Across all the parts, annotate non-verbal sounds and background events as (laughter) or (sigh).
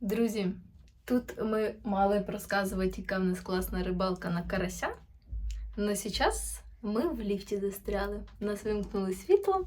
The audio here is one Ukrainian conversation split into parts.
Друзі, тут ми мали б розказувати, яка в нас класна рибалка на карася. Но зараз ми в ліфті застряли. Нас вимкнули світло,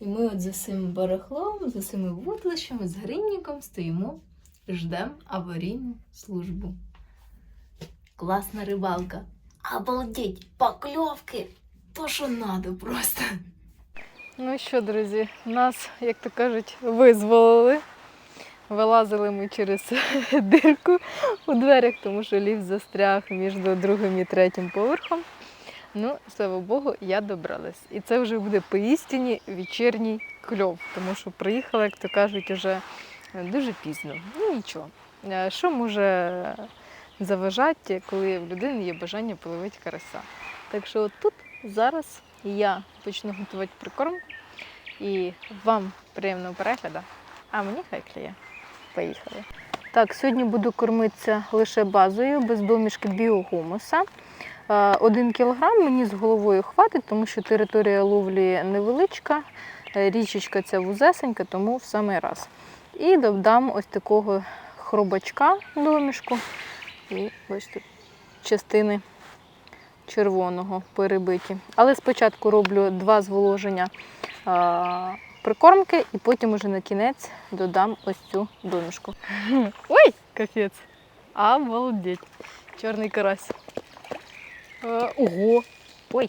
і ми от за цим барахлом, за цими вудлищами, з гринником стоїмо, ждемо аварійну службу. Класна рибалка. Обалдеть, покльовки! То, що надо просто. Ну що, друзі, нас, як то кажуть, визволили. Вилазили ми через (laughs) дирку у дверях, тому що ліфт застряг між другим і третім поверхом. Ну, слава Богу, я добралась. І це вже буде поістині вечірній кльов, тому що приїхала, як то кажуть, уже дуже пізно. Ну нічого. Е, Що може заважати, коли в людини є бажання половити карася? Так що тут зараз я почну готувати прикорм і вам приємного перегляду, а мені хай кліє. Поїхали. Так, сьогодні буду кормитися лише базою, без домішки біогумуса. Е, Один кілограм мені з головою хватить, тому що територія ловлі невеличка, е, річечка ця вузесенька, тому в самий раз. І додам ось такого хробачка домішку. І бачите, частини червоного перебиті. Але спочатку роблю два зволоження а, прикормки і потім уже на кінець додам ось цю домішку. (laughs) Ой, капець! Обалдеть! Чорний карась. А, ого! Ой!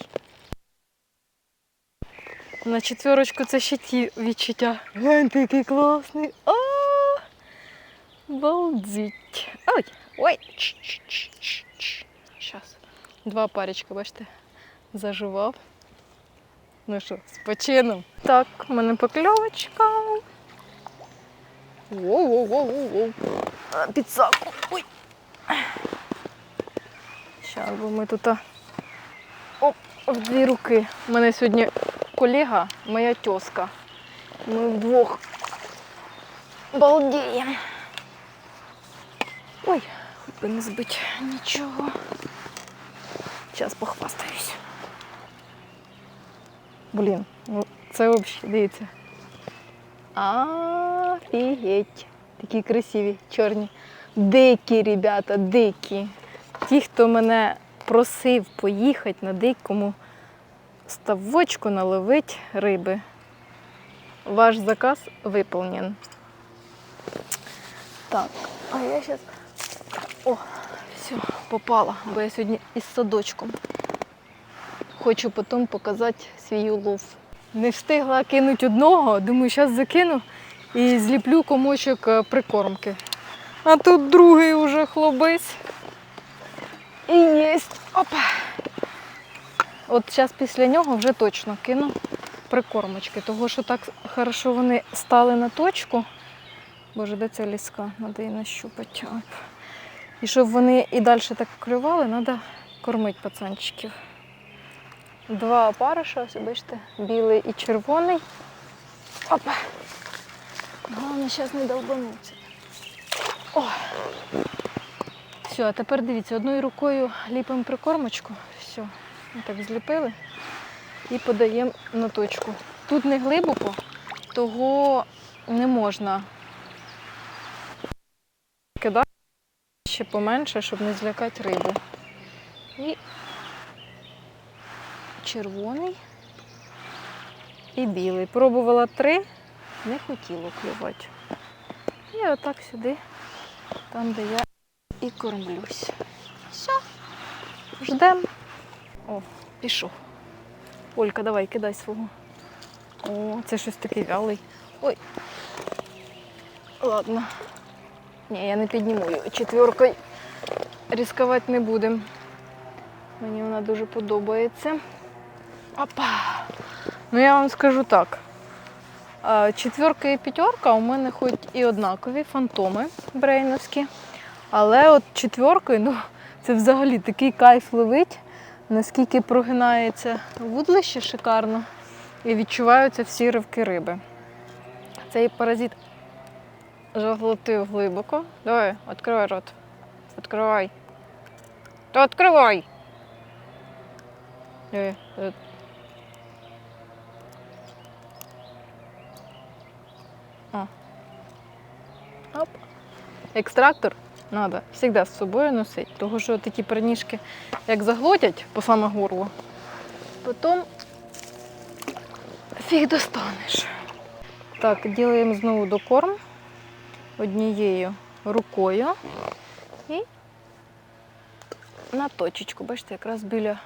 На четверочку це ще ті відчуття. Глянь, який класний. А! Балдіть. Ой! Ой! Щас. Два парічка, бачите, заживав. Ну що, з почином. Так, у мене покльовочка. Воу-воу-воу-воу. А, Підсаку. Ой. Щас, бо ми тут оп, в дві руки. У мене сьогодні колега, моя тьоска. Ми вдвох балдіємо. Ой, хоч би не збить нічого. Зараз похвастаюсь. Блін, ну це взагалі, дивіться. Офігеть. Такі красиві, чорні. Дикі, ребята, дикі. Ті, хто мене просив поїхати на дикому ставочку наловити риби. Ваш заказ виповнен. Так, а я зараз. О, все, попала, бо я сьогодні із садочком. Хочу потім показати свій улов. Не встигла кинути одного, думаю, зараз закину і зліплю комочок е, прикормки. А тут другий уже хлобись. І єсть. Опа. От зараз після нього вже точно кину прикормочки, того що так хорошо вони стали на точку. Боже, де ця ліска? Треба її нащупати. І щоб вони і далі так клювали, треба кормити пацанчиків. Два опариша, бачите, білий і червоний. Опа. Головне, зараз не долбануться. О. Все, а тепер дивіться, одною рукою ліпимо прикормочку. Все, ми так зліпили і подаємо на точку. Тут не глибоко, того не можна кидати ще поменше, щоб не злякати рибу. І червоний і білий. Пробувала три, не хотіло клювати. І отак сюди, там, де я і кормлюсь. Все, ждемо. О, пішов. Олька, давай, кидай свого. О, це щось такий вялий. Ой. Ладно. Ні, я не підніму її. Четверкою ризикувати не будемо. Мені вона дуже подобається. Опа! Ну я вам скажу так. Четверка і п'ятерка у мене хоч і однакові фантоми брейновські. Але от четверкою, ну, це взагалі такий кайф ловить, наскільки прогинається вудлище шикарно і відчуваються всі ривки риби. Цей паразит заглотив глибоко. Давай, відкривай рот. Відкривай. То відкривай. Диви, тут. О. Оп. Екстрактор треба завжди з собою носити, тому що такі перніжки, як заглотять по саме горло, потім фіг достанеш. Так, ділаємо знову докорм однією рукою і на точечку. Бачите, якраз біля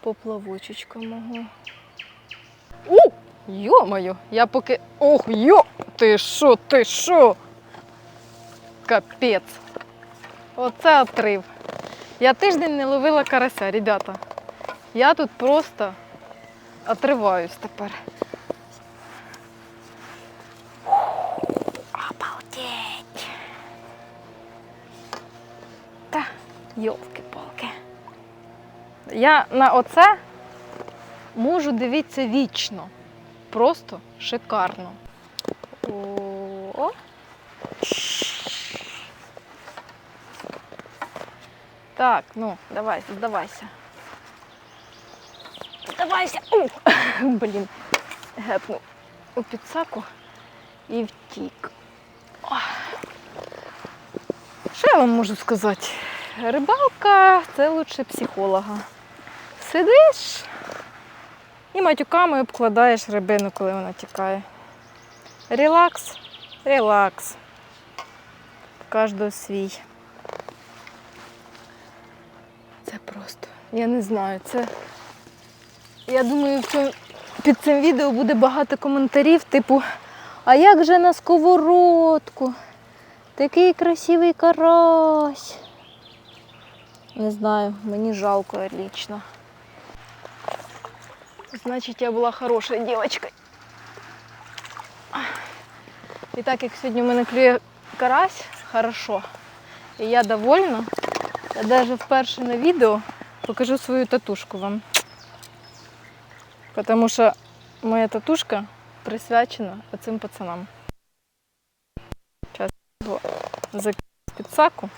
поплавочечка мого. У! Йо-моє, я поки. Ох, йо! Ти що, ти що? Капець. Оце отрив. Я тиждень не ловила карася, ребята. Я тут просто отриваюсь тепер. Обалдеть. Та, йолки-палки. Я на оце можу дивитися вічно. Просто шикарно. О. Так, ну, давай, здавайся. Здавайся. Ух, (laughs) блін. Гепнув у підсаку і втік. Ох. Що я вам можу сказати? Рибалка це лучше психолога. Сидиш і матюками обкладаєш рибину, коли вона тікає. Релакс, релакс. Кожного свій. Це просто. Я не знаю, це. Я думаю, в під цим відео буде багато коментарів, типу, а як же на сковородку? Такий красивий карась. Не знаю, мені жалко лично. Значить, я була хорошою дівчинкою. І так як сьогодні в мене клює карась, хорошо. І я довольна. Я навіть вперше на відео покажу свою татушку вам. Тому що моя татушка присвячена оцим пацанам. Зараз закину в підсаку.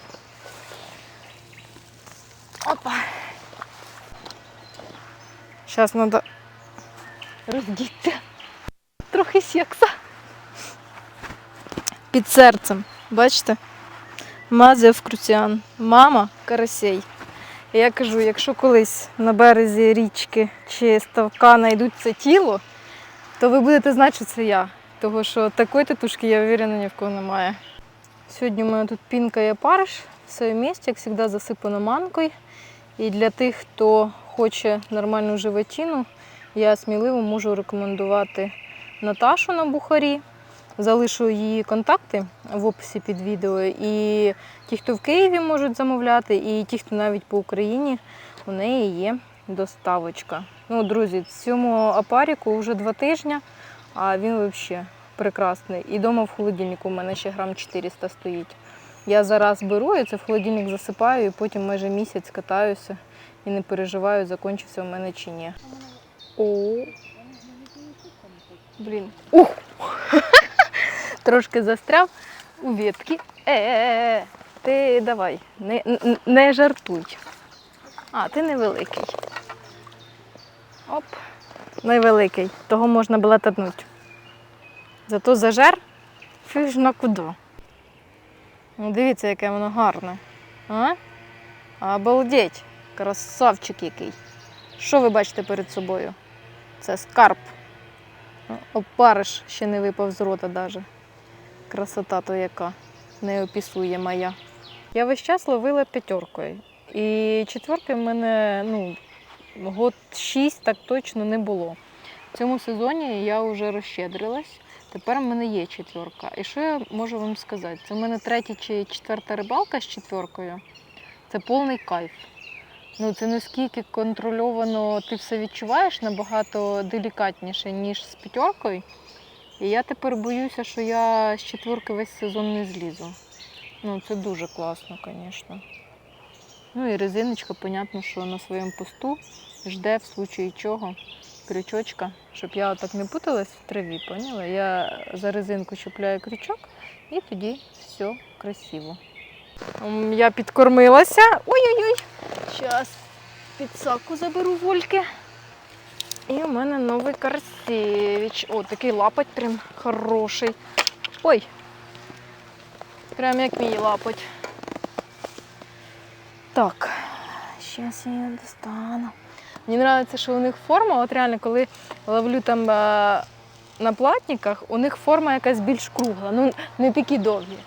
Опа. Зараз треба роздіти. Трохи секса. Під серцем. Бачите? Мазія в крутіан. Мама карасей. Я кажу, якщо колись на березі річки чи ставка знайдуть це тіло, то ви будете знати, що це я. Тому що такої татушки, я уверена, ні в кого немає. Сьогодні у мене тут пінка і опариш. Все в місті, як завжди, засипано манкою. І для тих, хто хоче нормальну животину, я сміливо можу рекомендувати Наташу на Бухарі. Залишу її контакти в описі під відео. І ті, хто в Києві можуть замовляти, і ті, хто навіть по Україні, у неї є доставочка. Ну, друзі, цьому апаріку вже два тижні, а він взагалі прекрасний. І вдома в холодильнику у мене ще грам 400 стоїть. Я зараз беру і це в холодильник засипаю, і потім майже місяць катаюся і не переживаю, закінчиться у мене чи ні. О, блін. Ух! Трошки застряв у ветки. Е-е-е, ти давай, не, не жартуй. А, ти невеликий. Оп, невеликий. Того можна було татнути. Зато зажер фіж на куди. Ну, дивіться, яке воно гарне. А? Обалдеть! Красавчик який. Що ви бачите перед собою? Це скарб. Ну, Опариш ще не випав з рота даже. Красота то яка не опісує моя. Я весь час ловила п'ятеркою. І четвертої в мене ну, год шість так точно не було. В цьому сезоні я вже розщедрилась. Тепер в мене є четверка. І що я можу вам сказати? Це в мене третя чи четверта рибалка з четверкою. Це повний кайф. Ну, це наскільки контрольовано ти все відчуваєш набагато делікатніше, ніж з п'ятеркою. І я тепер боюся, що я з четверки весь сезон не злізу. Ну, це дуже класно, звісно. Ну і резиночка, понятно, що на своєму посту жде в случаї чого крючочка, щоб я отак не путалась в траві, поняла? Я за резинку чіпляю крючок і тоді все красиво. Я підкормилася. Ой-ой-ой. Зараз підсаку заберу вольки. І у мене новий карасевич. О, такий лапать прям хороший. Ой. Прям як мій лапоть. Так, зараз я її достану. Мені подобається, що у них форма, от реально, коли ловлю там е, на платниках, у них форма якась більш кругла, ну не такі довгі.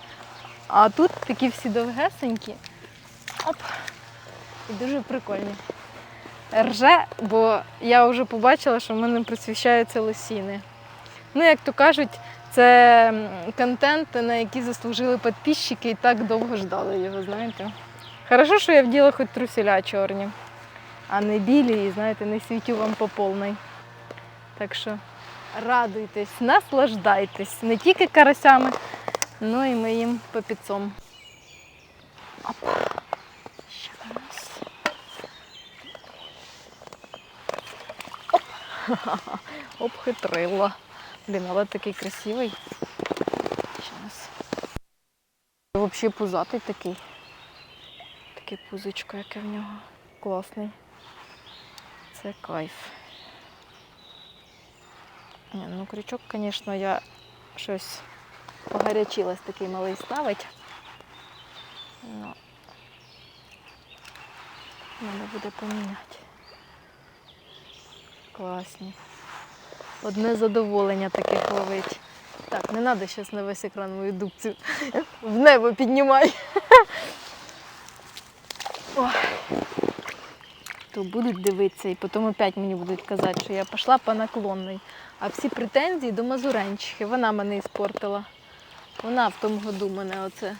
А тут такі всі довгесенькі. Оп. І дуже прикольні. Рже, бо я вже побачила, що в мене присвящаються лосіни. Ну, як то кажуть, це контент, на який заслужили підписчики і так довго ждали його, знаєте. Хорошо, що я вділа хоч труселя чорні, а не білі і, знаєте, не світю вам по повній. Так що радуйтесь, наслаждайтесь не тільки карасями, але й моїм попіцом. Оп. Щас. Оп. (laughs) Обхитрила. Блін, але такий красивий. Щас. Взагалі пузатий такий. Таке пузичко, яке в нього. Класний. Це кайф. Ні, ну крючок, звісно, я щось погарячилась такий малий ставить. Ну, треба буде поміняти. Класні. Одне задоволення таких ловить. Так, не треба зараз на весь екран мою дубцю в небо піднімай. (laughs) То будуть дивитися і потім опять мені будуть казати, що я пішла по наклонній. А всі претензії до Мазуренчихи. Вона мене іспортила. Вона в тому году мене оце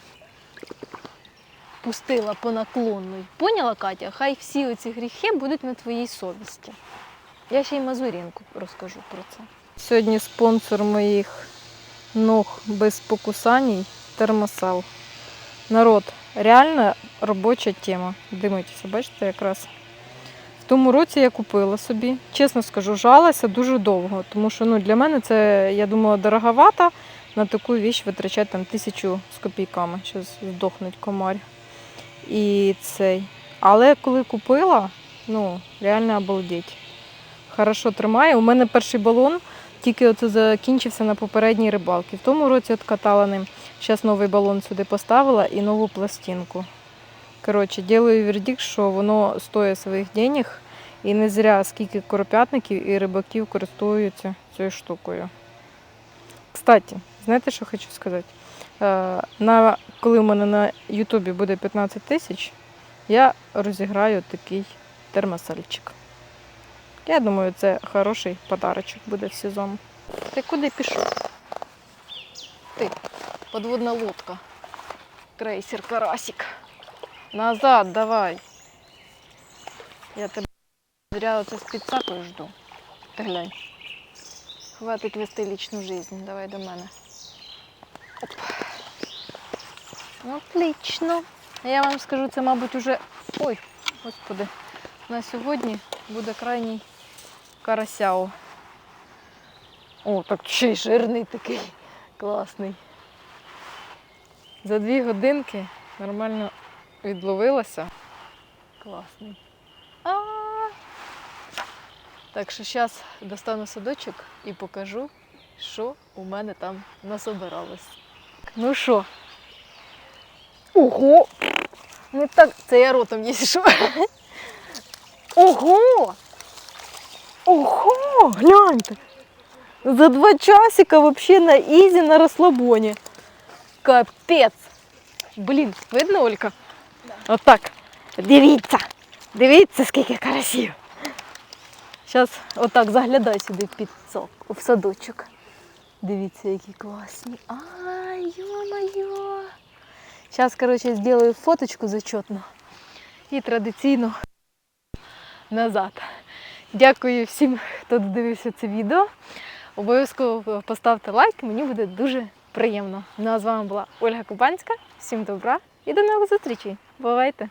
пустила по наклонній. Поняла, Катя? Хай всі оці гріхи будуть на твоїй совісті. Я ще й Мазурінку розкажу про це. Сьогодні спонсор моїх ног без покусаній термосал. Народ, реально робоча тема. Дивіться, бачите, якраз. В тому році я купила собі. Чесно скажу, жалася дуже довго, тому що ну, для мене це, я думала, дороговато на таку віч витрачати там тисячу з копійками. Зараз здохнуть комар. І цей. Але коли купила, ну, реально обалдеть. Хорошо тримає. У мене перший балон тільки оце закінчився на попередній рибалці. В тому році от катала ним. Зараз новий балон сюди поставила і нову пластинку. Коротше, ділаю вердикт, що воно стоїть своїх денег. І не зря скільки коропятників і рибаків користуються цією штукою. Кстати, знаєте, що хочу сказати? Е, На, коли в мене на Ютубі буде 15 тисяч, я розіграю такий термосальчик. Я думаю, це хороший подарочок буде в сезон. Ти куди пішов? Ти, подводна лодка. Крейсер Карасик. Назад давай. Я тебе зря оце з підсакою жду. Ти глянь. Хватить вести лічну жизнь. Давай до мене. Оп. Отлично. Я вам скажу, це, мабуть, уже. Ой, господи. На сьогодні буде крайній карасяо. О, так ще й жирний такий. Класний. За дві годинки нормально відловилася. Класний. А! Так що зараз достану садочок і покажу, що у мене там насобиралось. Ну що? Ого! Не так, це я ротом їшу. Ого! Ого! Гляньте! За два часика вообще на ізі на розслабоні. Капець! Блін, видно, Олька? Отак. Дивіться! Дивіться, скільки карасів. Зараз отак заглядай сюди під сок, в садочок. Дивіться, які класні. Ай, йо-моє. Зараз, коротше, зроблю фоточку зачетну і традиційно назад. Дякую всім, хто додивився це відео. Обов'язково поставте лайк, мені буде дуже приємно. Ну а з вами була Ольга Кубанська. Всім добра і до нових зустрічей. Бувайте!